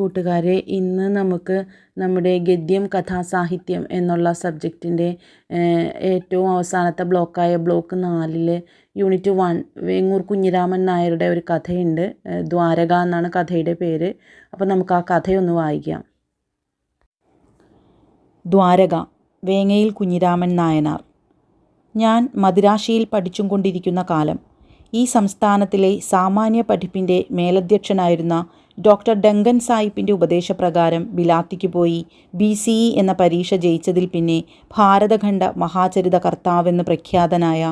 കൂട്ടുകാരെ ഇന്ന് നമുക്ക് നമ്മുടെ ഗദ്യം കഥാസാഹിത്യം എന്നുള്ള സബ്ജക്റ്റിന്റെ ഏറ്റവും അവസാനത്തെ ബ്ലോക്കായ ബ്ലോക്ക് നാലിൽ യൂണിറ്റ് വൺ വേങ്ങൂർ കുഞ്ഞിരാമൻ നായരുടെ ഒരു കഥയുണ്ട്. ദ്വാരക എന്നാണ് കഥയുടെ പേര്. അപ്പോൾ നമുക്ക് ആ കഥയൊന്ന് വായിക്കാം. ദ്വാരക വേങ്ങയിൽ കുഞ്ഞിരാമൻ നായനാർ. ഞാൻ മദിരാശിയിൽ പഠിച്ചും കൊണ്ടിരിക്കുന്ന കാലം. ഈ സംസ്ഥാനത്തിലെ സാമാന്യ പഠിപ്പിന്റെ മേലധ്യക്ഷനായിരുന്ന ഡോക്ടർ ഡങ്കൻ സാഹിബിന്റെ ഉപദേശപ്രകാരം ബിലാത്തിക്ക് പോയി ബി സി ഇ എന്ന പരീക്ഷ ജയിച്ചതിൽ പിന്നെ ഭാരതഖണ്ഡ മഹാചരിത കർത്താവെന്ന് പ്രഖ്യാതനായ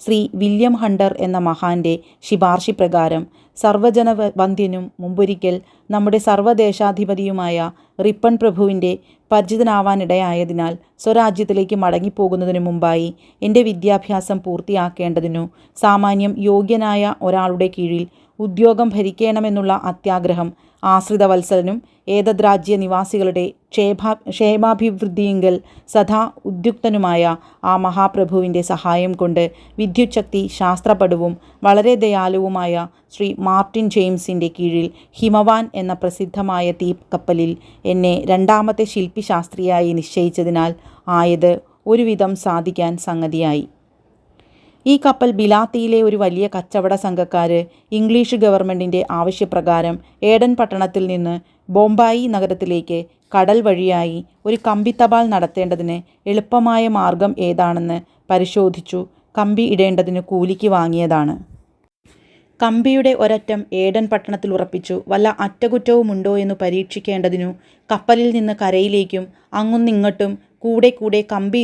ശ്രീ വില്യം ഹണ്ടർ എന്ന മഹാന്റെ ശിപാർശി പ്രകാരം സർവജന വന്ധ്യനും മുമ്പൊരിക്കൽ നമ്മുടെ സർവദേശാധിപതിയുമായ റിപ്പൺ പ്രഭുവിന്റെ പരിചിതനാവാനിടയായതിനാൽ സ്വരാജ്യത്തിലേക്ക് മടങ്ങിപ്പോകുന്നതിനു മുമ്പായി എന്റെ വിദ്യാഭ്യാസം പൂർത്തിയാക്കേണ്ടതിനു സാമാന്യം യോഗ്യനായ ഒരാളുടെ കീഴിൽ ഉദ്യോഗം ഭരിക്കണമെന്നുള്ള അത്യാഗ്രഹം. ആശ്രിതവത്സലനും ഏതദ്രാജ്യ നിവാസികളുടെ ക്ഷേമാ ക്ഷേമാഭിവൃദ്ധിയെങ്കിൽ സദാ ഉദ്യുക്തനുമായ ആ മഹാപ്രഭുവിന്റെ സഹായം കൊണ്ട് വിദ്യുച്ഛക്തി ശാസ്ത്രപടുവും വളരെ ദയാലുവുമായ ശ്രീ മാർട്ടിൻ ജെയിംസിന്റെ കീഴിൽ ഹിമവാൻ എന്ന പ്രസിദ്ധമായ തീപ് കപ്പലിൽ എന്നെ രണ്ടാമത്തെ ശില്പിശാസ്ത്രിയായി നിശ്ചയിച്ചതിനാൽ ആയത് ഒരുവിധം സാധിക്കാൻ സംഗതിയായി. ഈ കപ്പൽ ബിലാത്തിയിലെ ഒരു വലിയ കച്ചവട സംഘക്കാർ ഇംഗ്ലീഷ് ഗവൺമെന്റിന്റെ ആവശ്യപ്രകാരം ഏഡൻ പട്ടണത്തിൽ നിന്ന് ബോംബായി നഗരത്തിലേക്ക് കടൽ വഴിയായി ഒരു കമ്പിത്തപാൽ നടത്തേണ്ടതിന് എളുപ്പമായ മാർഗം ഏതാണെന്ന് പരിശോധിച്ചു. കമ്പി ഇടേണ്ടതിന് കൂലിക്ക് വാങ്ങിയതാണ്. കമ്പിയുടെ ഒരറ്റം ഏഡൻ പട്ടണത്തിൽ ഉറപ്പിച്ചു. വല്ല അറ്റകുറ്റവുമുണ്ടോ എന്ന് പരീക്ഷിക്കേണ്ടതിനു കപ്പലിൽ നിന്ന് കരയിലേക്കും അങ്ങും നിങ്ങട്ടും കൂടെ കൂടെ കമ്പി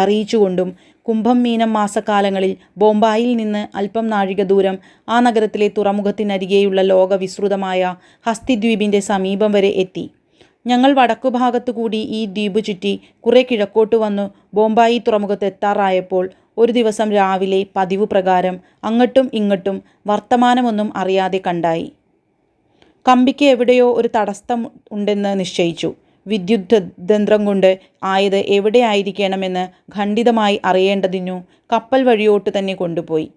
അറിയിച്ചുകൊണ്ടും കുംഭം മീനം മാസക്കാലങ്ങളിൽ ബോംബായിൽ നിന്ന് അല്പം നാഴിക ദൂരം ആ നഗരത്തിലെ തുറമുഖത്തിനരികെയുള്ള ലോകവിസ്തൃതമായ ഹസ്തിദ്വീപിന്റെ സമീപം വരെ എത്തി. ഞങ്ങൾ വടക്കുഭാഗത്തുകൂടി ഈ ദ്വീപ് ചുറ്റി കുറെ കിഴക്കോട്ട് വന്നു ബോംബായി തുറമുഖത്ത് എത്താറായപ്പോൾ ഒരു ദിവസം രാവിലെ പതിവ് പ്രകാരം അങ്ങട്ടും ഇങ്ങട്ടും വർത്തമാനമൊന്നും അറിയാതെ കണ്ടായി. കമ്പിക്ക് എവിടെയോ ഒരു തടസ്സം ഉണ്ടെന്ന് നിശ്ചയിച്ചു. വിദ്യുത് ദന്ത്രം കൊണ്ട് ആയത് എവിടെയായിരിക്കണമെന്ന് ഖണ്ഡിതമായി അറിയേണ്ടതിനു കപ്പൽ വഴിയോട്ട് തന്നെ കൊണ്ടുപോയി.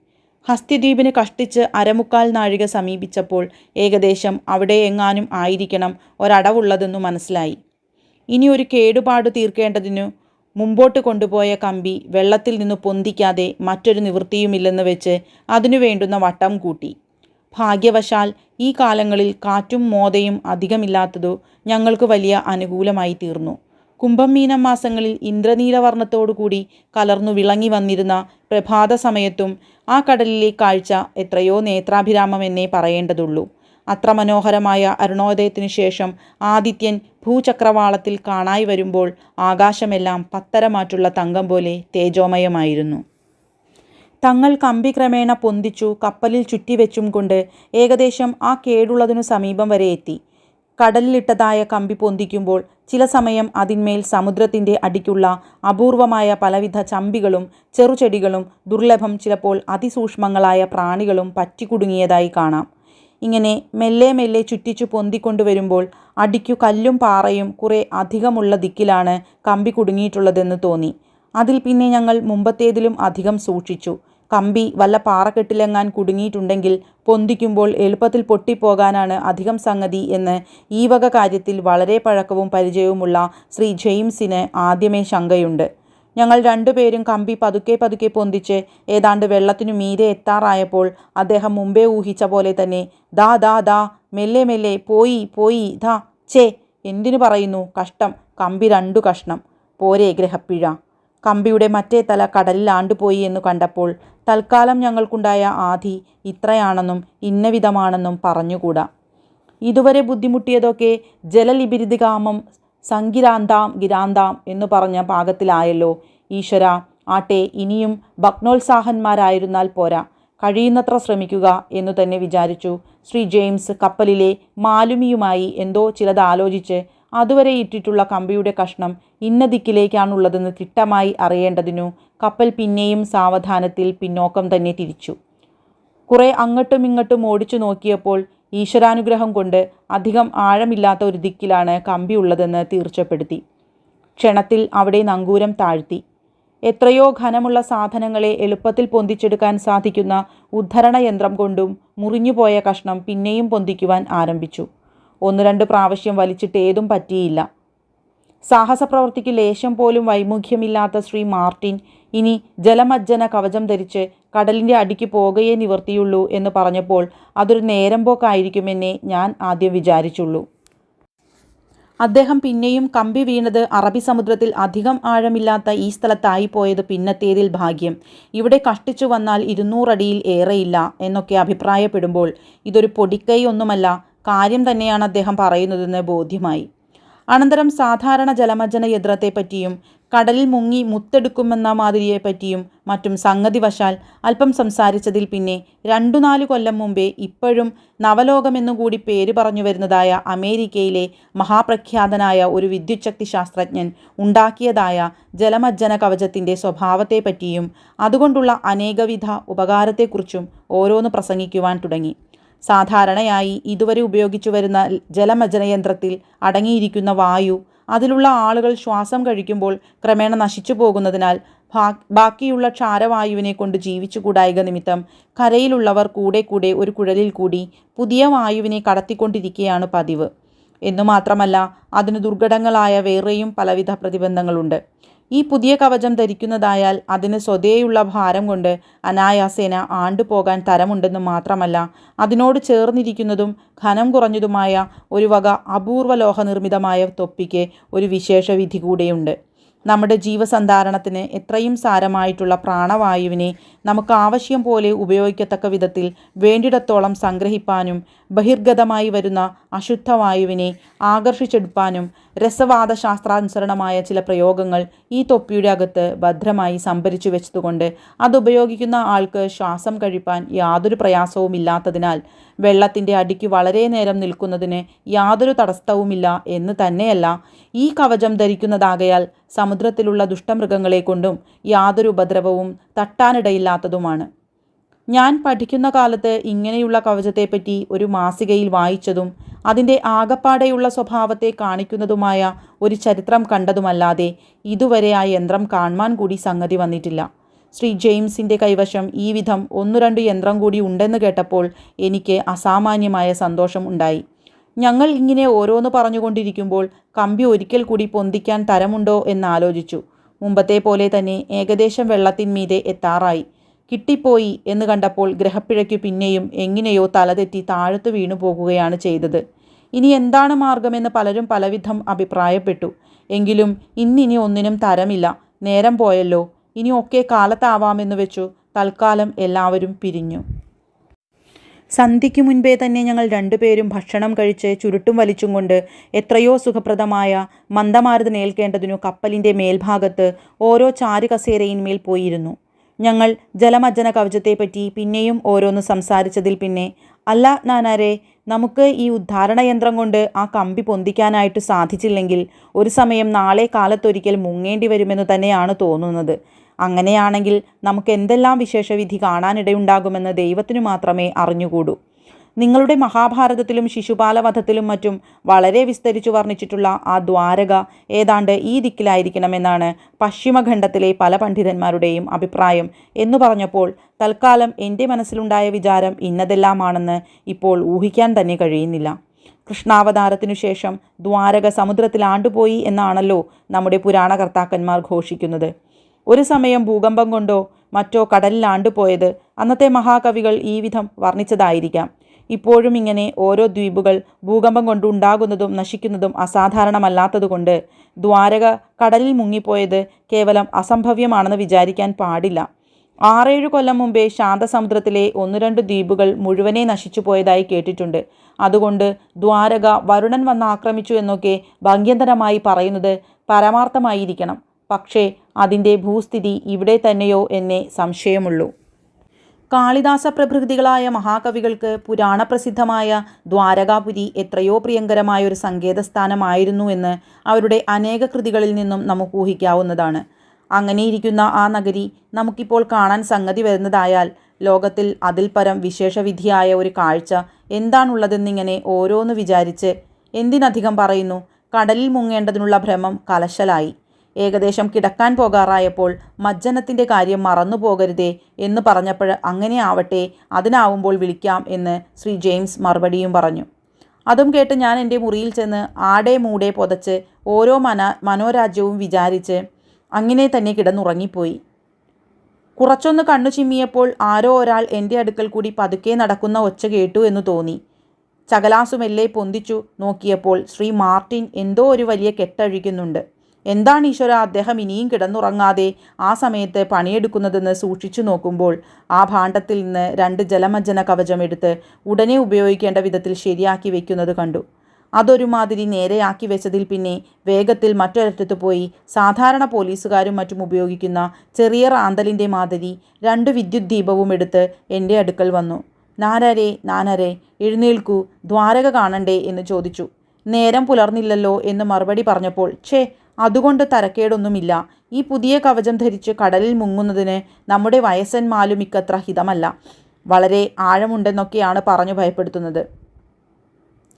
ഹസ്തിദ്വീപിന് കഷ്ടിച്ച് അരമുക്കാൽ നാഴിക സമീപിച്ചപ്പോൾ ഏകദേശം അവിടെ എങ്ങാനും ആയിരിക്കണം ഒരടവുള്ളതെന്നു മനസ്സിലായി. ഇനി ഒരു കേടുപാട് തീർക്കേണ്ടതിനു മുമ്പോട്ട് കൊണ്ടുപോയ കമ്പി വെള്ളത്തിൽ നിന്ന് പൊന്തിക്കാതെ മറ്റൊരു നിവൃത്തിയുമില്ലെന്ന് വെച്ച് അതിനു വേണ്ടുന്ന വട്ടം കൂട്ടി. ഭാഗ്യവശാൽ ഈ കാലങ്ങളിൽ കാറ്റും മോതയും അധികമില്ലാത്തതു ഞങ്ങൾക്ക് വലിയ അനുകൂലമായി തീർന്നു. കുംഭമീനം മാസങ്ങളിൽ ഇന്ദ്രനീലവർണത്തോടുകൂടി കലർന്നു വിളങ്ങി വന്നിരുന്ന പ്രഭാത സമയത്തും ആ കടലിലെ കാഴ്ച എത്രയോ നേത്രാഭിരാമം എന്നേ പറയേണ്ടതുള്ളൂ. അത്ര മനോഹരമായ അരുണോദയത്തിനു ശേഷം ആദിത്യൻ ഭൂചക്രവാളത്തിൽ കാണായി വരുമ്പോൾ ആകാശമെല്ലാം പത്തരമാറ്റുള്ള തങ്കം പോലെ തേജോമയമായിരുന്നു. തങ്ങൾ കമ്പി ക്രമേണ പൊന്തിച്ചു കപ്പലിൽ ചുറ്റിവെച്ചും കൊണ്ട് ഏകദേശം ആ കേടുള്ളതിനു സമീപം വരെ എത്തി. കടലിലിട്ടതായ കമ്പി പൊന്തിക്കുമ്പോൾ ചില സമയം അതിന്മേൽ സമുദ്രത്തിന്റെ അടിക്കുള്ള അപൂർവമായ പലവിധ ചമ്പികളും ചെറുചെടികളും ദുർലഭം ചിലപ്പോൾ അതിസൂക്ഷ്മങ്ങളായ പ്രാണികളും പറ്റിക്കുടുങ്ങിയതായി കാണാം. ഇങ്ങനെ മെല്ലെ മെല്ലെ ചുറ്റിച്ചു പൊന്തിക്കൊണ്ടുവരുമ്പോൾ അടിക്കു കല്ലും പാറയും കുറെ അധികമുള്ള ദിക്കിലാണ് കമ്പി കുടുങ്ങിയിട്ടുള്ളതെന്ന് തോന്നി. അതിൽ പിന്നെ ഞങ്ങൾ മുമ്പത്തേതിലും അധികം സൂക്ഷിച്ചു. കമ്പി വല്ല പാറക്കെട്ടിലെങ്ങാൻ കുടുങ്ങിയിട്ടുണ്ടെങ്കിൽ പൊന്തിക്കുമ്പോൾ എളുപ്പത്തിൽ പൊട്ടിപ്പോകാനാണ് അധികം സംഗതി എന്ന് ഈ വക കാര്യത്തിൽ വളരെ പഴക്കവും പരിചയവുമുള്ള ശ്രീ ജെയിംസിന് ആദ്യമേ ശങ്കയുണ്ട്. ഞങ്ങൾ രണ്ടുപേരും കമ്പി പതുക്കെ പതുക്കെ പൊന്തിച്ച് ഏതാണ്ട് വെള്ളത്തിനു മീരെ എത്താറായപ്പോൾ അദ്ദേഹം മുമ്പേ ഊഹിച്ച പോലെ തന്നെ ദാ ദാ ദാ മെല്ലെ മെല്ലെ പോയി പോയി ദാ ചേ എന്തിനു പറയുന്നു? കഷ്ടം കമ്പി രണ്ടു കഷ്ണം. പോരേ ഗ്രഹപ്പിഴ കമ്പിയുടെ മറ്റേ തല കടലിൽ ആണ്ടുപോയി എന്ന് കണ്ടപ്പോൾ തൽക്കാലം ഞങ്ങൾക്കുണ്ടായ ആധി ഇത്രയാണെന്നും ഇന്നവിധമാണെന്നും പറഞ്ഞുകൂടാ. ഇതുവരെ ബുദ്ധിമുട്ടിയതൊക്കെ ജലലിബിരിതികാമം സങ്കിരാന്താം ഗിരാന്താം എന്ന് പറഞ്ഞ പാകത്തിലായല്ലോ. ഈശ്വര ആട്ടെ ഇനിയും ഭഗ്നോത്സാഹന്മാരായിരുന്നാൽ പോരാ. കഴിയുന്നത്ര ശ്രമിക്കുക എന്നു തന്നെ വിചാരിച്ചു ശ്രീ ജെയിംസ് കപ്പലിലെ മാലുമിയുമായി എന്തോ ചിലത് ആലോചിച്ച് അതുവരെ ഇട്ടിട്ടുള്ള കമ്പിയുടെ കഷ്ണം ഇന്ന ദിക്കിലേക്കാണുള്ളതെന്ന് തിട്ടമായി അറിയേണ്ടതിനു കപ്പൽ പിന്നെയും സാവധാനത്തിൽ പിന്നോക്കം തന്നെ തിരിച്ചു. കുറെ അങ്ങോട്ടും ഇങ്ങോട്ടും ഓടിച്ചു നോക്കിയപ്പോൾ ഈശ്വരാനുഗ്രഹം കൊണ്ട് അധികം ആഴമില്ലാത്ത ഒരു ദിക്കിലാണ് കമ്പി ഉള്ളതെന്ന് തീർച്ചപ്പെടുത്തി. ക്ഷണത്തിൽ അവിടെ നങ്കൂരം താഴ്ത്തി. എത്രയോ ഘനമുള്ള സാധനങ്ങളെ എളുപ്പത്തിൽ പൊന്തിച്ചെടുക്കാൻ സാധിക്കുന്ന ഉദ്ധരണ യന്ത്രം കൊണ്ടും മുറിഞ്ഞുപോയ കഷ്ണം പിന്നെയും പൊന്തിക്കുവാൻ ആരംഭിച്ചു. ഒന്ന് രണ്ട് പ്രാവശ്യം വലിച്ചിട്ട് ഏതും പറ്റിയില്ല. സാഹസപ്രവൃത്തിക്ക് ലേശം പോലും വൈമുഖ്യമില്ലാത്ത ശ്രീ മാർട്ടിൻ ഇനി ജലമജ്ജന കവചം ധരിച്ച് കടലിന്റെ അടിക്ക് പോകുകയേ നിവർത്തിയുള്ളൂ എന്ന് പറഞ്ഞപ്പോൾ അതൊരു നേരം പോക്കായിരിക്കുമെന്നേ ഞാൻ ആദ്യം വിചാരിച്ചുള്ളൂ. അദ്ദേഹം പിന്നെയും കമ്പി വീണത് അറബി സമുദ്രത്തിൽ അധികം ആഴമില്ലാത്ത ഈ സ്ഥലത്തായി പോയത് പിന്നത്തേതിൽ ഭാഗ്യം. ഇവിടെ കഷ്ടിച്ചു വന്നാൽ ഇരുന്നൂറടിയിൽ ഏറെയില്ല എന്നൊക്കെ അഭിപ്രായപ്പെടുമ്പോൾ ഇതൊരു പൊടിക്കൈ ഒന്നുമല്ല കാര്യം തന്നെയാണ് അദ്ദേഹം പറയുന്നതെന്ന് ബോധ്യമായി. അനന്തരം സാധാരണ ജലമജ്ജന യന്ത്രത്തെപ്പറ്റിയും കടലിൽ മുങ്ങി മുത്തെടുക്കുമെന്ന മാതിരിയെപ്പറ്റിയും മറ്റും സംഗതി വശാൽ അല്പം സംസാരിച്ചതിൽ പിന്നെ രണ്ടു നാല് കൊല്ലം മുമ്പേ ഇപ്പോഴും നവലോകമെന്നുകൂടി പേര് പറഞ്ഞു വരുന്നതായ അമേരിക്കയിലെ മഹാപ്രഖ്യാതനായ ഒരു വിദ്യുച്ഛക്തി ശാസ്ത്രജ്ഞൻ ഉണ്ടാക്കിയതായ ജലമജ്ജന കവചത്തിന്റെ സ്വഭാവത്തെപ്പറ്റിയും അതുകൊണ്ടുള്ള അനേകവിധ ഉപകാരത്തെക്കുറിച്ചും ഓരോന്ന് പ്രസംഗിക്കുവാൻ തുടങ്ങി. സാധാരണയായി ഇതുവരെ ഉപയോഗിച്ചു വരുന്ന ജലമജനയന്ത്രത്തിൽ അടങ്ങിയിരിക്കുന്ന വായു അതിലുള്ള ആളുകൾ ശ്വാസം കഴിക്കുമ്പോൾ ക്രമേണ നശിച്ചു പോകുന്നതിനാൽ ബാക്കിയുള്ള ക്ഷാരവായുവിനെ കൊണ്ട് ജീവിച്ചുകൂടായിക നിമിത്തം കരയിലുള്ളവർ കൂടെ കൂടെ ഒരു കുഴലിൽ കൂടി പുതിയ വായുവിനെ കടത്തിക്കൊണ്ടിരിക്കുകയാണ് പതിവ്. എന്നു മാത്രമല്ല അതിന് ദുർഘടങ്ങളായ വേറെയും പലവിധ പ്രതിബന്ധങ്ങളുണ്ട്. ഈ പുതിയ കവചം ധരിക്കുന്നതായാൽ അതിന് സ്വതേയുള്ള ഭാരം കൊണ്ട് അനായാസേന ആണ്ടുപോകാൻ തരമുണ്ടെന്ന് മാത്രമല്ല അതിനോട് ചേർന്നിരിക്കുന്നതും ഘനം കുറഞ്ഞതുമായ ഒരു വക അപൂർവ ലോഹനിർമ്മിതമായ തൊപ്പിക്ക് ഒരു വിശേഷ വിധി കൂടെയുണ്ട്. നമ്മുടെ ജീവസന്ധാരണത്തിന് എത്രയും സാരമായിട്ടുള്ള പ്രാണവായുവിനെ നമുക്ക് ആവശ്യം പോലെ ഉപയോഗിക്കത്തക്ക വിധത്തിൽ വേണ്ടിടത്തോളം സംഗ്രഹിപ്പാനും ബഹിർഗതമായി വരുന്ന അശുദ്ധവായുവിനെ ആകർഷിച്ചെടുപ്പാനും രസവാദശാസ്ത്രാനുസരണമായ ചില പ്രയോഗങ്ങൾ ഈ തൊപ്പിയുടെ അകത്ത് ഭദ്രമായി സംഭരിച്ചു വെച്ചതുകൊണ്ട് അതുപയോഗിക്കുന്ന ആൾക്ക് ശ്വാസം കഴിപ്പാൻ യാതൊരു പ്രയാസവുമില്ലാത്തതിനാൽ വെള്ളത്തിന്റെ അടിക്ക് വളരെ നേരം നിൽക്കുന്നതിന് യാതൊരു തടസ്സവുമില്ല എന്ന് തന്നെയല്ല. ഈ കവചം ധരിക്കുന്നതാകയാൽ സമുദ്രത്തിലുള്ള ദുഷ്ടമൃഗങ്ങളെ കൊണ്ടും യാതൊരു ഉപദ്രവവും തട്ടാനിടയില്ലാത്തതുമാണ്. ഞാൻ പഠിക്കുന്ന കാലത്ത് ഇങ്ങനെയുള്ള കവചത്തെപ്പറ്റി ഒരു മാസികയിൽ വായിച്ചതും അതിന്റെ ആകപ്പാടെയുള്ള സ്വഭാവത്തെ കാണിക്കുന്നതുമായ ഒരു ചരിത്രം കണ്ടതുമല്ലാതെ ഇതുവരെ ആ യന്ത്രം കാണുവാൻ കൂടി സംഗതി വന്നിട്ടില്ല. ശ്രീ ജെയിംസിന്റെ കൈവശം ഈ വിധം ഒന്നു രണ്ട് യന്ത്രം കൂടി ഉണ്ടെന്ന് കേട്ടപ്പോൾ എനിക്ക് അസാമാന്യമായ സന്തോഷം ഉണ്ടായി. ഞങ്ങൾ ഇങ്ങനെ ഓരോന്ന് പറഞ്ഞുകൊണ്ടിരിക്കുമ്പോൾ കമ്പി ഒരിക്കൽ കൂടി പൊന്തിക്കാൻ തരമുണ്ടോ എന്നാലോചിച്ചു മുമ്പത്തെ പോലെ തന്നെ ഏകദേശം വെള്ളത്തിന്മീതെ എത്താറായി. കിട്ടിപ്പോയി എന്ന് കണ്ടപ്പോൾ ഗ്രഹപ്പിഴയ്ക്കു പിന്നെയും എങ്ങനെയോ തലതെറ്റി താഴത്തു വീണു പോകുകയാണ് ചെയ്തത്. ഇനി എന്താണ് മാർഗമെന്ന് പലരും പലവിധം അഭിപ്രായപ്പെട്ടു. എങ്കിലും ഇന്നിനി ഒന്നിനും തരമില്ല. നേരം പോയല്ലോ. ഇനി ഒക്കെ കാലത്താവാമെന്ന് വെച്ചു തൽക്കാലം എല്ലാവരും പിരിഞ്ഞു. സന്ധ്യയ്ക്ക് മുൻപേ തന്നെ ഞങ്ങൾ രണ്ടുപേരും ഭക്ഷണം കഴിച്ച് ചുരുട്ടും വലിച്ചും കൊണ്ട് എത്രയോ സുഖപ്രദമായ മന്ദമാരുതനേൽക്കേണ്ടതിനു കപ്പലിന്റെ മേൽഭാഗത്ത് ഓരോ ചാരുകസേരയിന്മേൽ പോയിരുന്നു. ഞങ്ങൾ ജലമജ്ജന കവചത്തെപ്പറ്റി പിന്നെയും ഓരോന്ന് സംസാരിച്ചതിൽ പിന്നെ അല്ല നാനാരെ നമുക്ക് ഈ ഉദ്ധാരണ യന്ത്രം കൊണ്ട് ആ കമ്പി പൊന്തിക്കാനായിട്ട് സാധിച്ചില്ലെങ്കിൽ ഒരു സമയം നാളെ കാലത്തൊരിക്കൽ മുങ്ങേണ്ടി വരുമെന്ന് തന്നെയാണ് തോന്നുന്നത്. അങ്ങനെയാണെങ്കിൽ നമുക്ക് എന്തെല്ലാം വിശേഷവിധി കാണാനിടയുണ്ടാകുമെന്ന് ദൈവത്തിനു മാത്രമേ അറിഞ്ഞുകൂടൂ. നിങ്ങളുടെ മഹാഭാരതത്തിലും ശിശുപാലവധത്തിലും മറ്റും വളരെ വിസ്തരിച്ചു വർണിച്ചിട്ടുള്ള ആ ദ്വാരക ഏതാണ്ട് ഈ ദിക്കിലായിരിക്കണമെന്നാണ് പശ്ചിമഖണ്ഡത്തിലെ പല പണ്ഡിതന്മാരുടെയും അഭിപ്രായം. എന്ന് പറഞ്ഞപ്പോൾ തൽക്കാലം എന്റെ മനസ്സിലുണ്ടായ വിചാരം ഇന്നതെല്ലാമാണെന്ന് ഇപ്പോൾ ഊഹിക്കാൻ തന്നെ കഴിയുന്നില്ല. കൃഷ്ണാവതാരത്തിനു ശേഷം ദ്വാരക സമുദ്രത്തിൽ ആണ്ടുപോയി എന്നാണല്ലോ നമ്മുടെ പുരാണകർത്താക്കന്മാർ ഘോഷിക്കുന്നത്. ഒരു സമയം ഭൂകമ്പം കൊണ്ടോ മറ്റോ കടലിലാണ്ടുപോയത് അന്നത്തെ മഹാകവികൾ ഈ വിധം വർണിച്ചതായിരിക്കാം. ഇപ്പോഴും ഇങ്ങനെ ഓരോ ദ്വീപുകൾ ഭൂകമ്പം കൊണ്ടുണ്ടാകുന്നതും നശിക്കുന്നതും അസാധാരണമല്ലാത്തതുകൊണ്ട് ദ്വാരക കടലിൽ മുങ്ങിപ്പോയത് കേവലം അസംഭവ്യമാണെന്ന് വിചാരിക്കാൻ പാടില്ല. ആറേഴു കൊല്ലം മുമ്പേ ശാന്തസമുദ്രത്തിലെ ഒന്ന് രണ്ട് ദ്വീപുകൾ മുഴുവനെ നശിച്ചു പോയതായി കേട്ടിട്ടുണ്ട്. അതുകൊണ്ട് ദ്വാരക വരുണൻ വന്ന് ആക്രമിച്ചു എന്നൊക്കെ ഭംഗ്യന്തരമായി പറയുന്നത് പരമാർത്ഥമായിരിക്കണം. പക്ഷേ അതിന്റെ ഭൂസ്ഥിതി ഇവിടെ തന്നെയോ എന്നേ സംശയമുള്ളൂ. കാളിദാസ പ്രഭൃതികളായ മഹാകവികൾക്ക് പുരാണപ്രസിദ്ധമായ ദ്വാരകാപുരി എത്രയോ പ്രിയങ്കരമായ ഒരു സങ്കേതസ്ഥാനമായിരുന്നു എന്ന് അവരുടെ അനേക കൃതികളിൽ നിന്നും നമുക്ക് ഊഹിക്കാവുന്നതാണ്. അങ്ങനെയിരിക്കുന്ന ആ നഗരി നമുക്കിപ്പോൾ കാണാൻ സംഗതി വരുന്നതായാൽ ലോകത്തിൽ അതിൽ പരം വിശേഷവിധിയായ ഒരു കാഴ്ച എന്താണുള്ളതെന്നിങ്ങനെ ഓരോന്ന് വിചാരിച്ച് എന്തിനധികം പറയുന്നു? കടലിൽ മുങ്ങേണ്ടതിനുള്ള ഭ്രമം കലശലായി. ഏകദേശം കിടക്കാൻ പോകാറായപ്പോൾ മജ്ജനത്തിന്റെ കാര്യം മറന്നു പോകരുതേ എന്ന് പറഞ്ഞപ്പോൾ അങ്ങനെ ആവട്ടെ അതിനാവുമ്പോൾ വിളിക്കാം എന്ന് ശ്രീ ജെയിംസ് മറുപടിയും പറഞ്ഞു. അതും കേട്ട് ഞാൻ എന്റെ മുറിയിൽ ചെന്ന് ആടെ മൂടെ പുതച്ച് ഓരോ മന മനോരാജ്യവും വിചാരിച്ച് അങ്ങനെ തന്നെ കിടന്നുറങ്ങിപ്പോയി. കുറച്ചൊന്ന് കണ്ണു ചിമ്മിയപ്പോൾ ആരോ ഒരാൾ എന്റെ അടുക്കൽ കൂടി പതുക്കെ നടക്കുന്ന ഒച്ച കേട്ടു എന്ന് തോന്നി. ചകലാസുമെല്ലെ പൊന്തിച്ചു നോക്കിയപ്പോൾ ശ്രീ മാർട്ടിൻ എന്തോ ഒരു വലിയ കെട്ടഴിക്കുന്നുണ്ട്. എന്താണ് ഈശ്വര? അദ്ദേഹം ഇനിയും കിടന്നുറങ്ങാതെ ആ സമയത്ത് പണിയെടുക്കുന്നതെന്ന് സൂക്ഷിച്ചു നോക്കുമ്പോൾ ആ ഭാണ്ഡത്തിൽ നിന്ന് രണ്ട് ജലമജ്ജന കവചം എടുത്ത് ഉടനെ ഉപയോഗിക്കേണ്ട വിധത്തിൽ ശരിയാക്കി വയ്ക്കുന്നത് കണ്ടു. അതൊരുമാതിരി നേരെയാക്കി വെച്ചതിൽ പിന്നെ വേഗത്തിൽ മറ്റൊരറ്റത്ത് പോയി സാധാരണ പോലീസുകാരും മറ്റും ഉപയോഗിക്കുന്ന ചെറിയ റാന്തലിന്റെ മാതിരി രണ്ട് വിദ്യുത് ദീപവും എടുത്ത് എന്റെ അടുക്കൽ വന്നു. നാരരെ നാനരെ എഴുന്നേൽക്കൂ. ദ്വാരക കാണണ്ടേ? എന്ന് ചോദിച്ചു. നേരം പുലർന്നില്ലല്ലോ എന്ന് മറുപടി പറഞ്ഞപ്പോൾ ഛേ അതുകൊണ്ട് തരക്കേടൊന്നുമില്ല. ഈ പുതിയ കവചം ധരിച്ച് കടലിൽ മുങ്ങുന്നതിന് നമ്മുടെ വയസ്സന്മാലും ഇക്കത്ര ഹിതമല്ല. വളരെ ആഴമുണ്ടെന്നൊക്കെയാണ് പറഞ്ഞു ഭയപ്പെടുത്തുന്നത്.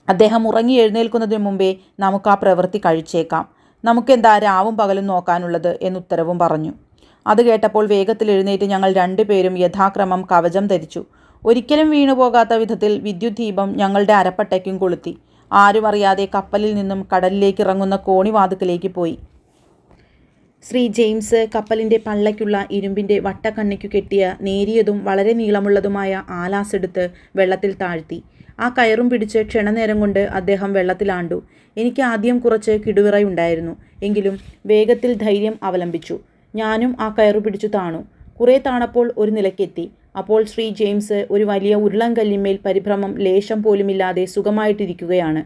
അദ്ദേഹം ഉറങ്ങി എഴുന്നേൽക്കുന്നതിന് മുമ്പേ നമുക്ക് ആ പ്രവൃത്തി കഴിച്ചേക്കാം. നമുക്കെന്താ രാവും പകലും നോക്കാനുള്ളത് എന്നുത്തരവും പറഞ്ഞു. അത് കേട്ടപ്പോൾ വേഗത്തിൽ എഴുന്നേറ്റ് ഞങ്ങൾ രണ്ടുപേരും യഥാക്രമം കവചം ധരിച്ചു. ഒരിക്കലും വീണുപോകാത്ത വിധത്തിൽ വിദ്യുത് ദീപം ഞങ്ങളുടെ അരപ്പട്ടയ്ക്കും കൊളുത്തി. ആരും അറിയാതെ കപ്പലിൽ നിന്നും കടലിലേക്ക് ഇറങ്ങുന്ന കോണിവാതുക്കിലേക്ക് പോയി. ശ്രീ ജെയിംസ് കപ്പലിന്റെ പള്ളയ്ക്കുള്ള ഇരുമ്പിന്റെ വട്ടക്കണ്ണിക്കു കെട്ടിയ നേരിയതും വളരെ നീളമുള്ളതുമായ ആലാസ് എടുത്ത് വെള്ളത്തിൽ താഴ്ത്തി. ആ കയറും പിടിച്ച് ക്ഷണനേരം കൊണ്ട് അദ്ദേഹം വെള്ളത്തിലാണ്ടു. എനിക്ക് ആദ്യം കുറച്ച് കിടുവിറയുണ്ടായിരുന്നു എങ്കിലും വേഗത്തിൽ ധൈര്യം അവലംബിച്ചു. ഞാനും ആ കയറു പിടിച്ചു താണു. കുറേ താണപ്പോൾ ഒരു നിലയ്ക്കെത്തി അപ്പോൾ ശ്രീ ജെയിംസ് ഒരു വലിയ ഉരുളംകല്ലിന്മേൽ പരിഭ്രമം ലേശം പോലുമില്ലാതെ സുഖമായിട്ടിരിക്കുകയാണ്.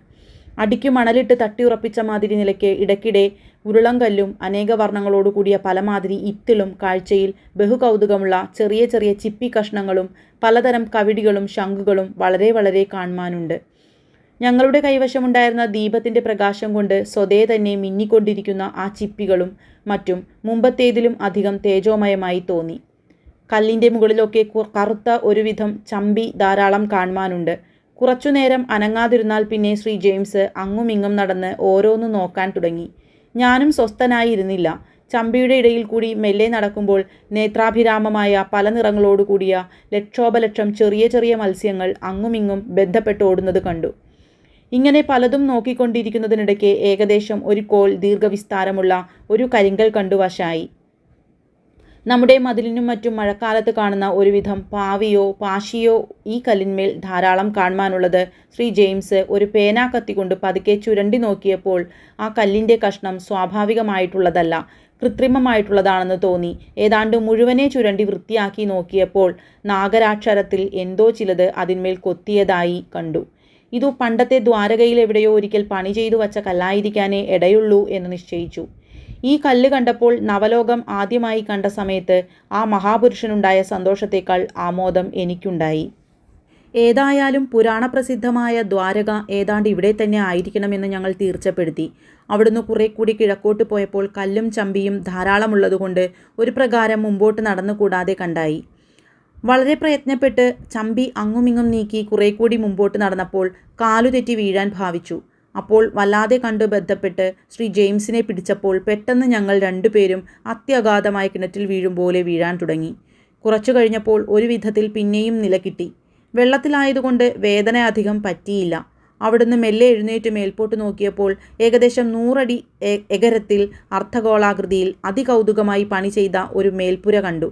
അടിക്കു മണലിട്ട് തട്ടിയുറപ്പിച്ച മാതിരി നിലയ്ക്ക് ഇടയ്ക്കിടെ ഉരുളങ്കല്ലും അനേക വർണങ്ങളോടുകൂടിയ പലമാതിരി ഇത്തിളും കാഴ്ചയിൽ ബഹുകൗതുകമുള്ള ചെറിയ ചെറിയ ചിപ്പി കഷ്ണങ്ങളും പലതരം കവിടികളും ശംഖുകളും വളരെ വളരെ കാണുവാനുണ്ട്. ഞങ്ങളുടെ കൈവശമുണ്ടായിരുന്ന ദീപത്തിന്റെ പ്രകാശം കൊണ്ട് സ്വതേ തന്നെ മിന്നിക്കൊണ്ടിരിക്കുന്ന ആ ചിപ്പികളും മറ്റും മുമ്പത്തേതിലും അധികം തേജോമയമായി തോന്നി. കല്ലിന്റെ മുകളിലൊക്കെ കറുത്ത ഒരുവിധം ചമ്പി ധാരാളം കാണുവാനുണ്ട്. കുറച്ചുനേരം അനങ്ങാതിരുന്നാൽ പിന്നെ ശ്രീ ജെയിംസ് അങ്ങുമിങ്ങും നടന്ന് ഓരോന്ന് നോക്കാൻ തുടങ്ങി. ഞാനും സ്വസ്ഥനായിരുന്നില്ല. ചമ്പിയുടെ ഇടയിൽ കൂടി മെല്ലെ നടക്കുമ്പോൾ നേത്രാഭിരാമമായ പല നിറങ്ങളോടുകൂടിയ ലക്ഷോപലക്ഷം ചെറിയ ചെറിയ മത്സ്യങ്ങൾ അങ്ങുമിങ്ങും ബന്ധപ്പെട്ട് ഓടുന്നത് കണ്ടു. ഇങ്ങനെ പലതും നോക്കിക്കൊണ്ടിരിക്കുന്നതിനിടയ്ക്ക് ഏകദേശം ഒരു കോൾ ദീർഘവിസ്താരമുള്ള ഒരു കരിങ്കൽ കണ്ടു വശായി. നമ്മുടെ മതിലിനും മറ്റും മഴക്കാലത്ത് കാണുന്ന ഒരുവിധം പാവിയോ പാശിയോ ഈ കല്ലിന്മേൽ ധാരാളം കാണുവാനുള്ളത് ശ്രീ ജെയിംസ് ഒരു പേനാ കത്തിക്കൊണ്ട് പതുക്കെ ചുരണ്ടി നോക്കിയപ്പോൾ ആ കല്ലിന്റെ കഷ്ണം സ്വാഭാവികമായിട്ടുള്ളതല്ല കൃത്രിമമായിട്ടുള്ളതാണെന്ന് തോന്നി. ഏതാണ്ട് മുഴുവനെ ചുരണ്ടി വൃത്തിയാക്കി നോക്കിയപ്പോൾ നാഗരാക്ഷരത്തിൽ എന്തോ ചിലത് അതിന്മേൽ കൊത്തിയതായി കണ്ടു. ഇതു പണ്ടത്തെ ദ്വാരകയിൽ എവിടെയോ ഒരിക്കൽ പണി ചെയ്തു വച്ച കല്ലായിരിക്കാനേ ഇടയുള്ളൂ എന്ന് നിശ്ചയിച്ചു. ഈ കല്ല് കണ്ടപ്പോൾ നവലോകം ആദ്യമായി കണ്ട സമയത്ത് ആ മഹാപുരുഷനുണ്ടായ സന്തോഷത്തേക്കാൾ ആമോദം എനിക്കുണ്ടായി. ഏതായാലും പുരാണപ്രസിദ്ധമായ ദ്വാരക ഏതാണ്ട് ഇവിടെ തന്നെ ആയിരിക്കണമെന്ന് ഞങ്ങൾ തീർച്ചപ്പെടുത്തി. അവിടുന്ന് കുറെ കൂടി കിഴക്കോട്ട് പോയപ്പോൾ കല്ലും ചമ്പിയും ധാരാളമുള്ളതുകൊണ്ട് ഒരു പ്രകാരം മുമ്പോട്ട് നടന്നുകൂടാതെ കണ്ടായി. വളരെ പ്രയത്നപ്പെട്ട് ചമ്പി അങ്ങുമിങ്ങും നീക്കി കുറെ കൂടി മുമ്പോട്ട് നടന്നപ്പോൾ കാലുതെറ്റി വീഴാൻ ഭാവിച്ചു. അപ്പോൾ വല്ലാതെ കണ്ടു ബന്ധപ്പെട്ട് ശ്രീ ജെയിംസിനെ പിടിച്ചപ്പോൾ പെട്ടെന്ന് ഞങ്ങൾ രണ്ടുപേരും അത്യഗാധമായ കിണറ്റിൽ വീഴും പോലെ വീഴാൻ തുടങ്ങി. കുറച്ചു കഴിഞ്ഞപ്പോൾ ഒരു വിധത്തിൽ പിന്നെയും നില കിട്ടി. വെള്ളത്തിലായതുകൊണ്ട് വേദന അധികം പറ്റിയില്ല. അവിടുന്ന് മെല്ലെ എഴുന്നേറ്റ് മേൽപോട്ട് നോക്കിയപ്പോൾ ഏകദേശം നൂറടി എകരത്തിൽ അർദ്ധഗോളാകൃതിയിൽ അതികൗതുകമായി പണി ചെയ്ത ഒരു മേൽപ്പുര കണ്ടു.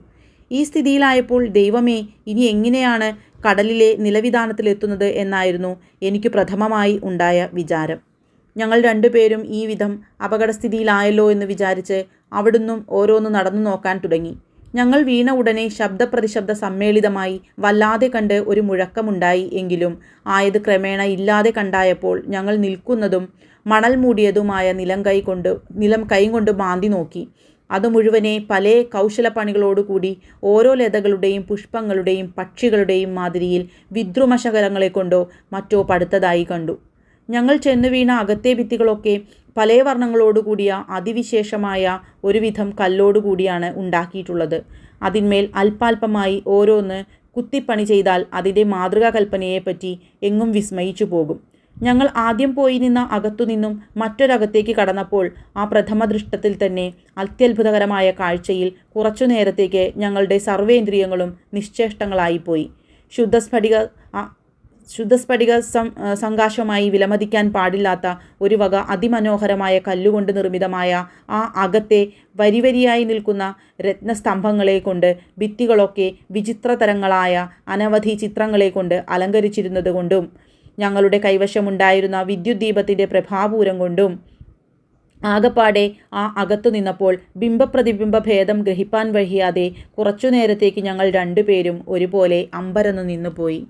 ഈ സ്ഥിതിയിലായപ്പോൾ ദൈവമേ ഇനി എങ്ങനെയാണ് കടലിലെ നിലവിധാനത്തിലെത്തുന്നത് എന്നായിരുന്നു എനിക്ക് പ്രഥമമായി ഉണ്ടായ വിചാരം. ഞങ്ങൾ രണ്ടുപേരും ഈ വിധം അപകടസ്ഥിതിയിലായല്ലോ എന്ന് വിചാരിച്ച് അവിടുന്നും ഓരോന്ന് നടന്നു നോക്കാൻ തുടങ്ങി. ഞങ്ങൾ വീണ ഉടനെ ശബ്ദപ്രതിശബ്ദ സമ്മേളിതമായി വല്ലാതെ കണ്ട് ഒരു മുഴക്കമുണ്ടായി എങ്കിലും ആയത് ക്രമേണ ഇല്ലാതെ കണ്ടായപ്പോൾ ഞങ്ങൾ നിൽക്കുന്നതും മണൽ മൂടിയതുമായ നിലം കൈ കൊണ്ട് നിലം കൈ കൊണ്ട് മാന്തി നോക്കി. അത് മുഴുവനെ പല കൗശലപ്പണികളോടുകൂടി ഓരോ ലതകളുടെയും പുഷ്പങ്ങളുടെയും പക്ഷികളുടെയും മാതിരിയിൽ വിദ്രുമശകലങ്ങളെ കൊണ്ടോ മറ്റോ പടുത്തതായി കണ്ടു. ഞങ്ങൾ ചെന്നു വീണ അകത്തെ ഭിത്തികളൊക്കെ പല വർണങ്ങളോടുകൂടിയ അതിവിശേഷമായ ഒരുവിധം കല്ലോടുകൂടിയാണ് ഉണ്ടാക്കിയിട്ടുള്ളത്. അതിന്മേൽ അല്പാൽപമായി ഓരോന്ന് കുത്തിപ്പണി ചെയ്താൽ അതിന്റെ മാതൃകാ കൽപ്പനയെപ്പറ്റി എങ്ങും വിസ്മയിച്ചു പോകും. ഞങ്ങൾ ആദ്യം പോയി നിന്ന അകത്തുനിന്നും മറ്റൊരകത്തേക്ക് കടന്നപ്പോൾ ആ പ്രഥമ ദൃഷ്ടത്തിൽ തന്നെ അത്യത്ഭുതകരമായ കാഴ്ചയിൽ കുറച്ചു നേരത്തേക്ക് ഞങ്ങളുടെ സർവേന്ദ്രിയങ്ങളും നിശ്ചേഷ്ടങ്ങളായിപ്പോയി. ശുദ്ധസ്ഫടിക ശുദ്ധസ്ഫടിക സം സംകാശമായി വിലമതിക്കാൻ പാടില്ലാത്ത ഒരു വക അതിമനോഹരമായ കല്ലുകൊണ്ട് നിർമ്മിതമായ ആ അകത്തെ വരിവരിയായി നിൽക്കുന്ന രത്നസ്തംഭങ്ങളെ കൊണ്ട് ഭിത്തികളൊക്കെ വിചിത്രതരങ്ങളായ അനവധി ചിത്രങ്ങളെ കൊണ്ട് അലങ്കരിച്ചിരുന്നത് കൊണ്ടും ഞങ്ങളുടെ കൈവശമുണ്ടായിരുന്ന വിദ്യുത് ദീപത്തിന്റെ പ്രഭാപൂരം കൊണ്ടും ആകപ്പാടെ ആ അകത്തു നിന്നപ്പോൾ ബിംബപ്രതിബിംബ ഭേദം ഗ്രഹിപ്പാൻ വഹിയാതെ കുറച്ചു നേരത്തേക്ക് ഞങ്ങൾ രണ്ടുപേരും ഒരുപോലെ അമ്പരന്ന് നിന്നുപോയി.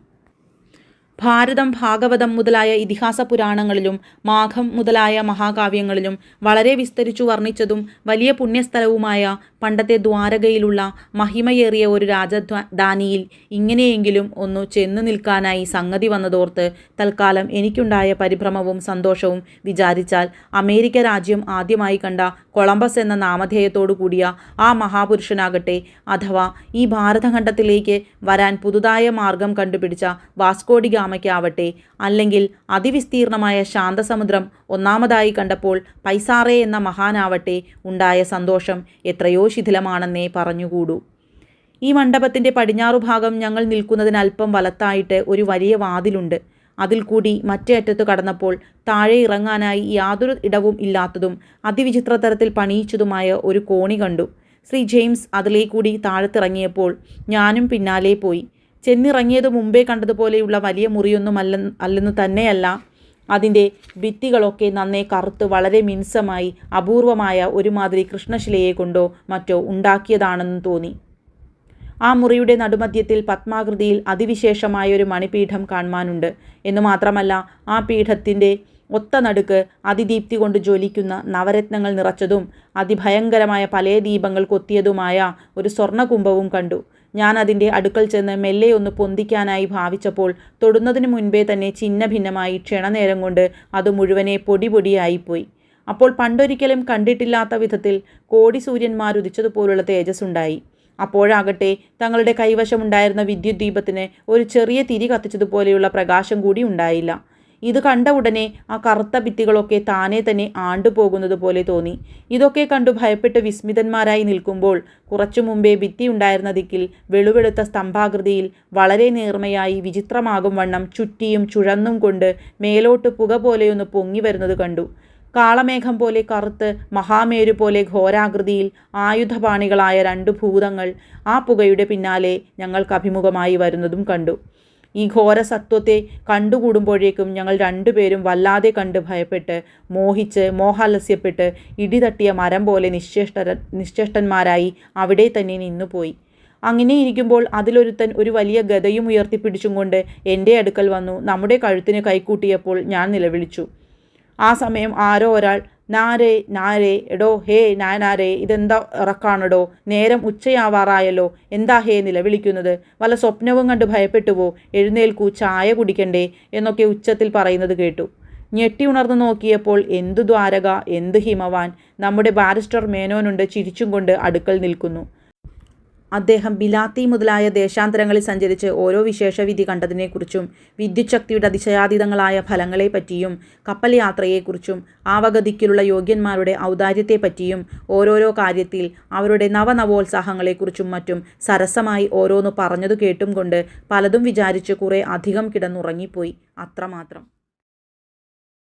ഭാരതം ഭാഗവതം മുതലായ ഇതിഹാസ പുരാണങ്ങളിലും മാഘം മുതലായ മഹാകാവ്യങ്ങളിലും വളരെ വിസ്തരിച്ചു വർണിച്ചതും വലിയ പുണ്യസ്ഥലവുമായ പണ്ടത്തെ ദ്വാരകയിലുള്ള മഹിമയേറിയ ഒരു രാജധാനിയിൽ ഇങ്ങനെയെങ്കിലും ഒന്ന് ചെന്നു നിൽക്കാനായി സംഗതി വന്നതോർത്ത് തൽക്കാലം എനിക്കുണ്ടായ പരിഭ്രമവും സന്തോഷവും വിചാരിച്ചാൽ അമേരിക്ക രാജ്യം ആദ്യമായി കണ്ട കൊളംബസ് എന്ന നാമധേയത്തോടു കൂടിയ ആ മഹാപുരുഷനാകട്ടെ അഥവാ ഈ ഭാരതഖണ്ഡത്തിലേക്ക് വരാൻ പുതുതായ മാർഗം കണ്ടുപിടിച്ച വാസ്കോഡി ഗാമയ്ക്കാവട്ടെ അല്ലെങ്കിൽ അതിവിസ്തീർണമായ ശാന്തസമുദ്രം ഒന്നാമതായി കണ്ടപ്പോൾ പൈസാറേ എന്ന മഹാനാവട്ടെ ഉണ്ടായ സന്തോഷം എത്രയോ ശിഥിലമാണെന്നേ പറഞ്ഞുകൂടൂ. ഈ മണ്ഡപത്തിന്റെ ഭാഗം ഞങ്ങൾ നിൽക്കുന്നതിന് അല്പം വലത്തായിട്ട് ഒരു വലിയ വാതിലുണ്ട്. അതിൽ കൂടി മറ്റേ അറ്റത്ത് കടന്നപ്പോൾ താഴെ ഇറങ്ങാനായി യാതൊരു ഇടവും ഇല്ലാത്തതും അതിവിചിത്ര തരത്തിൽ പണിയിച്ചതുമായ ഒരു കോണി കണ്ടു. ശ്രീ ജെയിംസ് അതിലേക്കൂടി താഴത്തിറങ്ങിയപ്പോൾ ഞാനും പിന്നാലെ പോയി. ചെന്നിറങ്ങിയത് മുമ്പേ കണ്ടതുപോലെയുള്ള വലിയ മുറിയൊന്നും അല്ല അല്ലെന്ന് തന്നെയല്ല. അതിന്റെ ഭിത്തികളൊക്കെ നന്നേ കറുത്ത് വളരെ മിൻസമായി അപൂർവമായ ഒരുമാതിരി കൃഷ്ണശിലയെ കൊണ്ടോ മറ്റോ ഉണ്ടാക്കിയതാണെന്ന് തോന്നി. ആ മുറിയുടെ നടുമധ്യത്തിൽ പത്മാകൃതിയിൽ അതിവിശേഷമായൊരു മണിപീഠം കാണുവാനുണ്ട്. എന്ന് മാത്രമല്ല ആ പീഠത്തിന്റെ ഒത്ത നടുക്ക് അതിദീപ്തി കൊണ്ട് ജ്വലിക്കുന്ന നവരത്നങ്ങൾ നിറച്ചതും അതിഭയങ്കരമായ പല ദീപങ്ങൾ കൊത്തിയതുമായ ഒരു സ്വർണകുംഭവും കണ്ടു. ഞാൻ അതിന്റെ അടുക്കൽ ചെന്ന് മെല്ലെ ഒന്ന് പൊന്തിക്കാനായി ഭാവിച്ചപ്പോൾ തൊടുന്നതിന് മുൻപേ തന്നെ ചിന്ന ഭിന്നമായി ക്ഷണനേരം കൊണ്ട് അത് മുഴുവനെ പൊടി പൊടിയായിപ്പോയി അപ്പോൾ പണ്ടൊരിക്കലും കണ്ടിട്ടില്ലാത്ത വിധത്തിൽ കോടി സൂര്യന്മാരുദിച്ചതുപോലുള്ള തേജസ്സുണ്ടായി. അപ്പോഴാകട്ടെ തങ്ങളുടെ കൈവശമുണ്ടായിരുന്ന വിദ്യുദ്ദീപത്തിന് ഒരു ചെറിയ തിരി കത്തിച്ചതുപോലെയുള്ള പ്രകാശം കൂടി ഉണ്ടായില്ല. ഇത് കണ്ട ഉടനെ ആ കറുത്ത ഭിത്തികളൊക്കെ താനെ തന്നെ ആണ്ടുപോകുന്നത് പോലെ തോന്നി. ഇതൊക്കെ കണ്ടു ഭയപ്പെട്ട് വിസ്മിതന്മാരായി നിൽക്കുമ്പോൾ കുറച്ചു മുമ്പേ ഭിത്തി ഉണ്ടായിരുന്ന ദിക്കിൽ വെളുവെളുത്ത സ്തംഭാകൃതിയിൽ വളരെ നേർമയായി വിചിത്രമാകും വണ്ണം ചുറ്റിയും ചുഴന്നും കൊണ്ട് മേലോട്ട് പുക പോലെയൊന്ന് പൊങ്ങി വരുന്നത് കണ്ടു. കാളമേഘം പോലെ കറുത്ത് മഹാമേരു പോലെ ഘോരാകൃതിയിൽ ആയുധപാണികളായ രണ്ട് ഭൂതങ്ങൾ ആ പുകയുടെ പിന്നാലെ ഞങ്ങൾക്ക് അഭിമുഖമായി വരുന്നതും കണ്ടു. ഈ ഘോരസത്വത്തെ കണ്ടുകൂടുമ്പോഴേക്കും ഞങ്ങൾ രണ്ടുപേരും വല്ലാതെ കണ്ട് ഭയപ്പെട്ട് മോഹിച്ച് മോഹാലസ്യപ്പെട്ട് ഇടിതട്ടിയ മരം പോലെ നിശ്ചേഷ്ട നിശ്ചേഷ്ടന്മാരായി അവിടെ തന്നെ നിന്നുപോയി. അങ്ങനെ ഇരിക്കുമ്പോൾ അതിലൊരുത്തൻ ഒരു വലിയ ഗതയും ഉയർത്തിപ്പിടിച്ചും കൊണ്ട് എന്റെ അടുക്കൽ വന്നു. നമ്മുടെ കഴുത്തിന് കൈക്കൂട്ടിയപ്പോൾ ഞാൻ നിലവിളിച്ചു. ആ സമയം ആരോ ഒരാൾ നാരേ നാരേ എടോ ഹേ നാനാരേ ഇതെന്താ ഇറക്കാണെടോ? നേരം ഉച്ചയാവാറായല്ലോ. എന്താ ഹേ നിലവിളിക്കുന്നത്? വല്ല സ്വപ്നവും കണ്ട് ഭയപ്പെട്ടുവോ? എഴുന്നേൽക്കൂ ചായ കുടിക്കണ്ടേ? എന്നൊക്കെ ഉച്ചത്തിൽ പറയുന്നത് കേട്ടു. ഞെട്ടി ഉണർന്നു നോക്കിയപ്പോൾ എന്തു ദ്വാരക എന്ത് ഹിമവാൻ? നമ്മുടെ ബാരിസ്റ്റർ മേനോനുണ്ട് ചിരിച്ചും കൊണ്ട് അടുക്കൽ നിൽക്കുന്നു. അദ്ദേഹം ബിലാത്തി മുതലായ ദേശാന്തരങ്ങളിൽ സഞ്ചരിച്ച് ഓരോ വിശേഷവിധി കണ്ടതിനെക്കുറിച്ചും വിദ്യുച്ഛക്തിയുടെ അതിശയാതീതങ്ങളായ ഫലങ്ങളെപ്പറ്റിയും കപ്പൽ യാത്രയെക്കുറിച്ചും ആവഗതിക്കുള്ള യോഗ്യന്മാരുടെ ഔദാര്യത്തെപ്പറ്റിയും ഓരോരോ കാര്യത്തിൽ അവരുടെ നവനവോത്സാഹങ്ങളെക്കുറിച്ചും മറ്റും സരസമായി ഓരോന്ന് പറഞ്ഞതു കേട്ടും കൊണ്ട് പലതും വിചാരിച്ച് കുറേ അധികം കിടന്നുറങ്ങിപ്പോയി. അത്രമാത്രം.